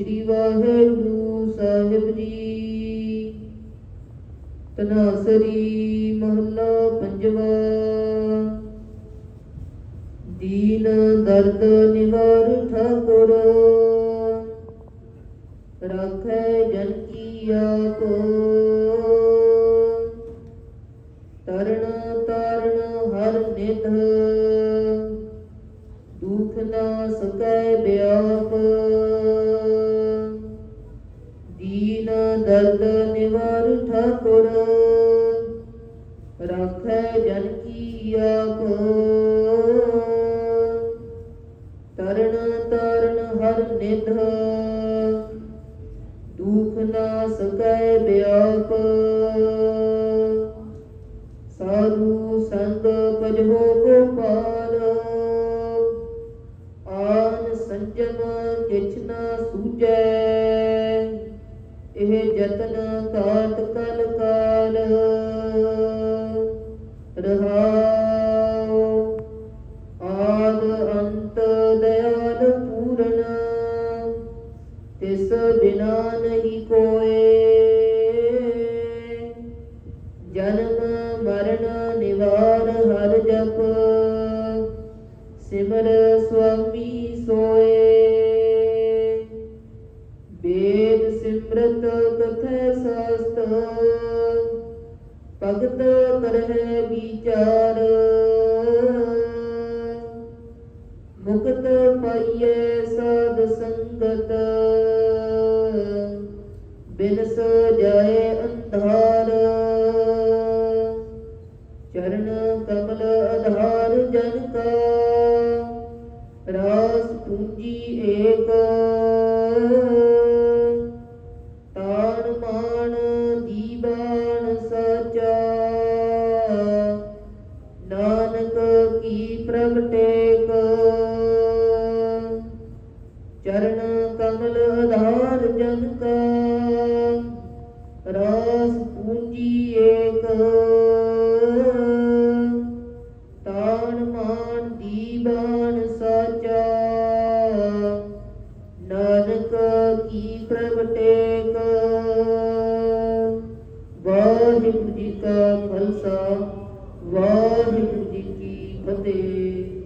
ਸ੍ਰੀ ਵਾਹਿਗੁਰੂ ਸਾਹਿਬ ਜੀ। ਤਨਾਸਰੀ ਮਹੱਲਾ ਪੰਜਵਾ। ਦੀਨ ਦਰਦ ਨਿਵਾਰ ਠਾਕੁਰ। ਰਾਖੈ ਜਨ ਕੀ। ਆਪ ਤਰਨ ਤਾਰਨ ਹਰ ਨਿਧ। ਦਰਦ ਨਿਵਾਰ ਠਾਕੁਰ, ਰਾਖੈ ਜਨ ਕੀ ਆਪ ਤਰਨ ਤਾਰਨ ਹਰ ਨਿਧ, ਦੁਖ ਨਾ ਸਕੈ ਬਿਆਪ। ਸਾਧੂ ਸੰਗ ਭਜੋ ਗੋਪਾਲ, ਆਨ ਸੰਜਮ ਕਿਛ ਨਾ ਯਤਨ ਇਹ ਕਲ ਕਾਲ। ਰਹਾਉ ਆਦ ਅੰਤ ਦਇਆਲ ਪੂਰਨ, ਤਿਸ ਬਿਨਾ ਨਹੀਂ ਕੋਏ। ਜਨਮ ਮਰਨ ਨਿਵਾਰ ਹਰ ਜਪ, ਸਿਮਰ ਸੁਆਮੀ ਸੋਏ। ਵੇਦ ਸਿਮਰਤ ਭਗਤ ਕਰਹਿ ਵਿਚਾਰ। ਮੁਕਤ ਪਾਈਏ ਸਾਧ ਸੰਗਤ। ਬਿਨਸ ਜਾਏ ਅੰਧਾਰ। ਚਰਨ ਕਮਲ ਆਧਾਰ ਜਨ ਕਾ। ਰਾਸ ਪੂੰਜੀ ਏਕ। ਕੀ ਪ੍ਰਗਟੇਕ? ਚਰਨ ਕਮਲ ਆਧਾਰ ਜਨ ਕਾ ਰਾਸ ਪੂੰਜੀ ਏਕ। ਤਾਣ ਮਾਨ ਦੀਵਾਨ ਸਾਚਾ, ਨਾਨਕ ਕੀ ਪ੍ਰਗਟੇਕ? ਵਾਹਿਗੁਰੂ ਜੀ ਕਾ ਖਾਲਸਾ। ਵਾਹਿਗੁਰੂ ਜੀ ਕੀ ਫਤਿਹ।